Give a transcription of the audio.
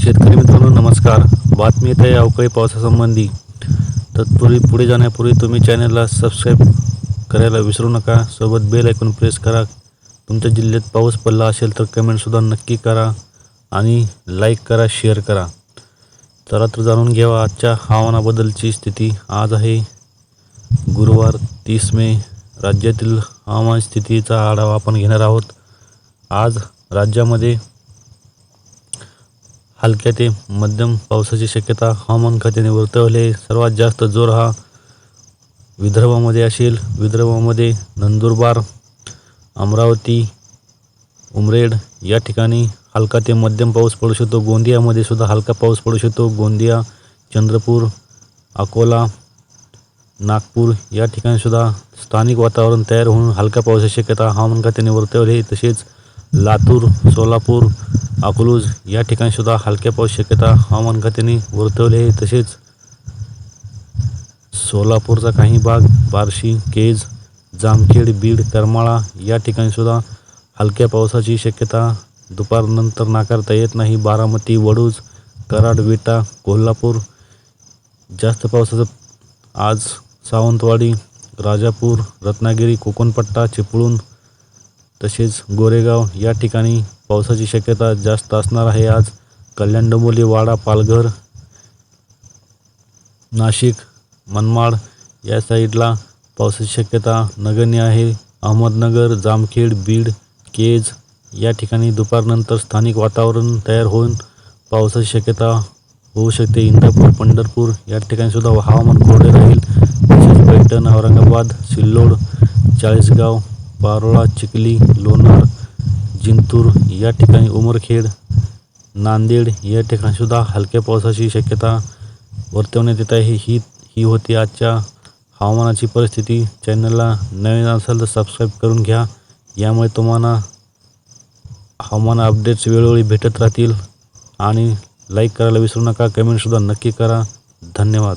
शेतकरी मित्रांनो नमस्कार. बातमी येत आहे अवकाळी पावसासंबंधी. तत्पूर्वी पुढे जाण्यापूर्वी तुम्ही चॅनलला सबस्क्राईब करायला विसरू नका. सोबत बेल ऐकून प्रेस करा. तुमच्या जिल्ह्यात पाऊस पडला असेल तर कमेंटसुद्धा नक्की करा आणि लाईक करा शेअर करा. चला तर जाणून घ्यावा आजच्या हवामानाबद्दलची स्थिती. आज आहे गुरुवार तीस मे. राज्यातील हवामान स्थितीचा आढावा आपण घेणार आहोत. आज राज्यामध्ये हलक्या ते मध्यम पावसाची शक्यता हवामान खात्याने वर्तवले. सर्वात जास्त जोर हा विदर्भामध्ये असेल. विदर्भामध्ये नंदुरबार अमरावती उमरेड या ठिकाणी हलका ते मध्यम पाऊस पडू शकतो. गोंदियामध्ये सुद्धा हलका पाऊस पडू शकतो. गोंदिया चंद्रपूर अकोला नागपूर या ठिकाणी सुद्धा स्थानिक वातावरण तयार होऊन हलक्या पावसाची शक्यता हवामान खात्याने वर्तवली आहे. तसेच लातूर सोलापूर अकलूज या ठिकाणीसुद्धा हलक्या पाऊस शक्यता हवामान खात्याने वर्तवली आहे. तसेच सोलापूरचा काही भाग बार्शी केज जामखेड बीड करमाळा या ठिकाणीसुद्धा हलक्या पावसाची शक्यता दुपारनंतर नाकारता येत नाही. बारामती वडूज कराड विटा कोल्हापूर जास्त पावसाचं आज सावंतवाडी राजापूर रत्नागिरी कोकणपट्टा चिपळूण तसेच गोरेगाव या ठिकाणी पावसाची शक्यता जास्त असणार आहे आज. कल्याण डोंबोली वाडा पालघर नाशिक मनमाड या साईडला पावसाची शक्यता नगण्य आहे. अहमदनगर जामखेड बीड केज या ठिकाणी दुपारनंतर स्थानिक वातावरण तयार होऊन पावसाची शक्यता होऊ शकते. इंदापूर पंढरपूर या ठिकाणीसुद्धा हवामान कोरडे राहील. तसेच पैठण औरंगाबाद सिल्लोड चाळीसगाव पारोळा चिखली लोणार जिंतूर या ठिकाणी उमरखेड नांदेड या ठिकाणीसुद्धा हलक्या पावसाची शक्यता वर्तवण्यात येत आहे. ही ही होती आजच्या हवामानाची परिस्थिती. चॅनलला नवीन असाल तर सबस्क्राईब करून घ्या. यामुळे तुम्हाला हवामान अपडेट्स वेळोवेळी भेटत राहतील. आणि लाईक करायला विसरू नका. कमेंटसुद्धा नक्की करा. धन्यवाद.